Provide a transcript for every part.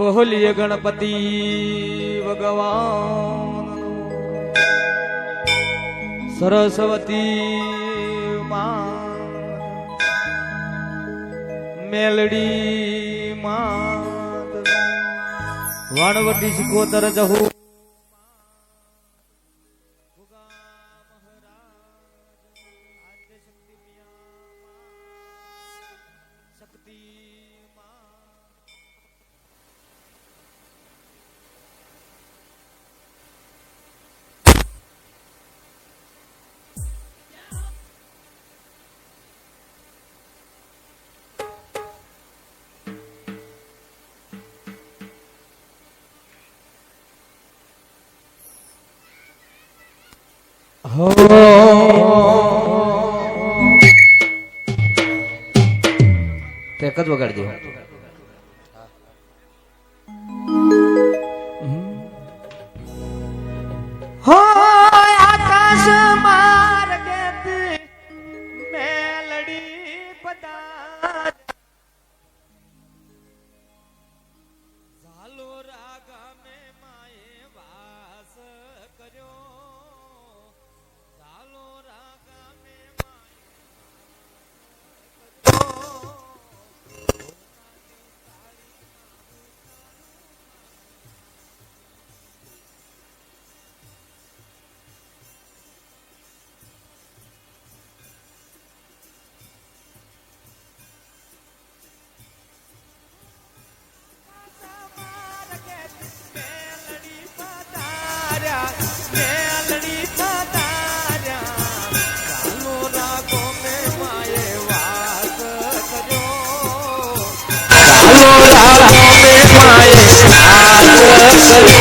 બોલીએ ગણપતિ ભગવાન સરસ્વતી મેલડી માં વણવટી શીખો તર જહુ હો. એક જ વગાડજો? Salut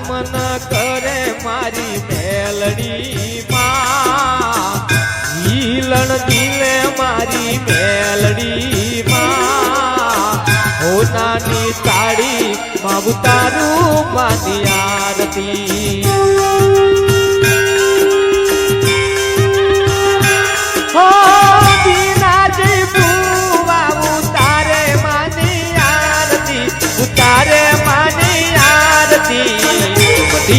મન કરે મારી મેલડી માં. હીલણ દિલે મારી મેલડી માં. હો નાની તાળી માં ઉતારું માની આરતી.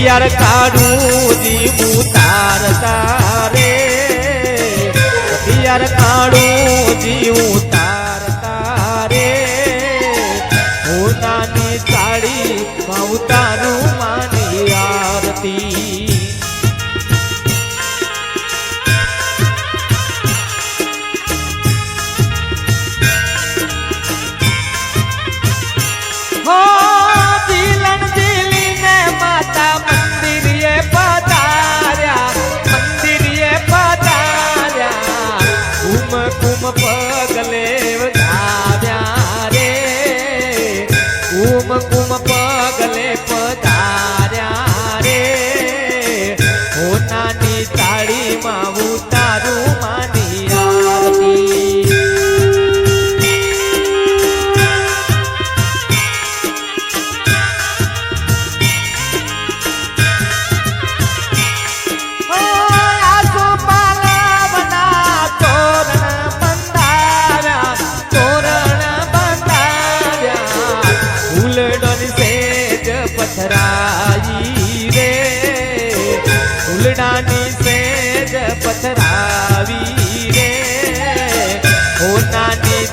યાર કાઢું જીવું તાર તારે. યાર કાઢું જીવું તાર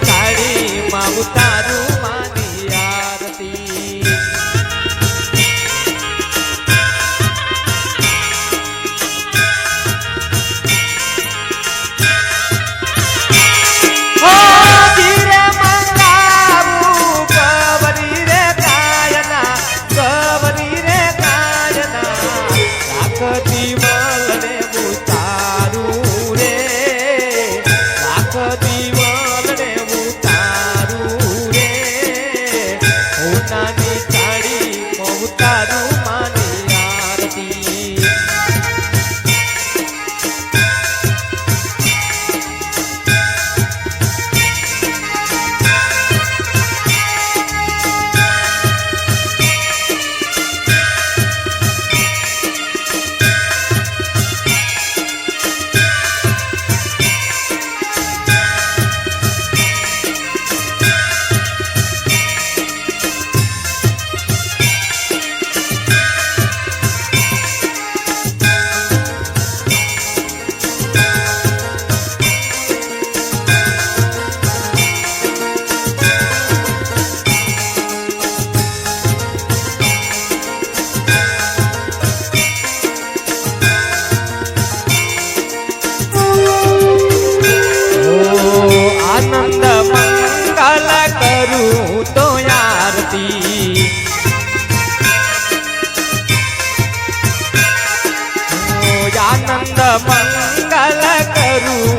તારી માં ઉતારું मंगल करू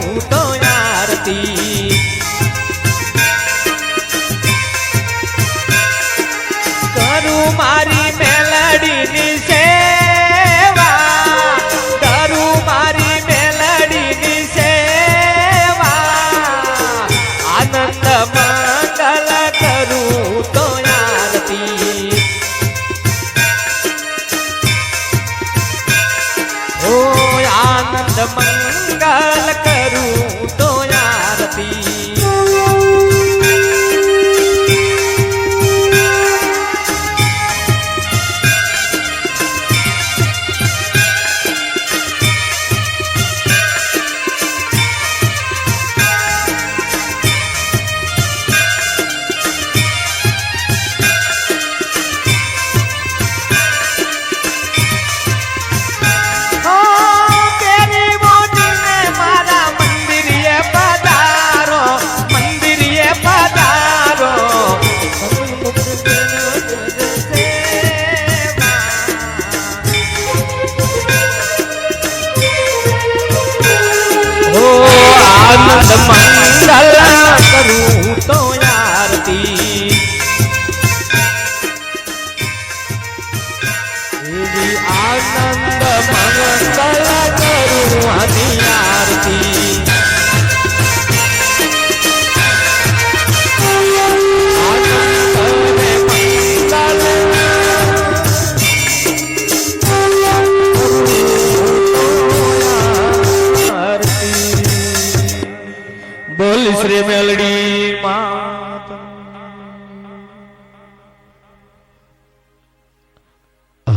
đấm mạnh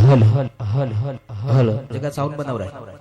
હલ હલ હલ હલ જગત સાઉન્ડ બનાવ રહે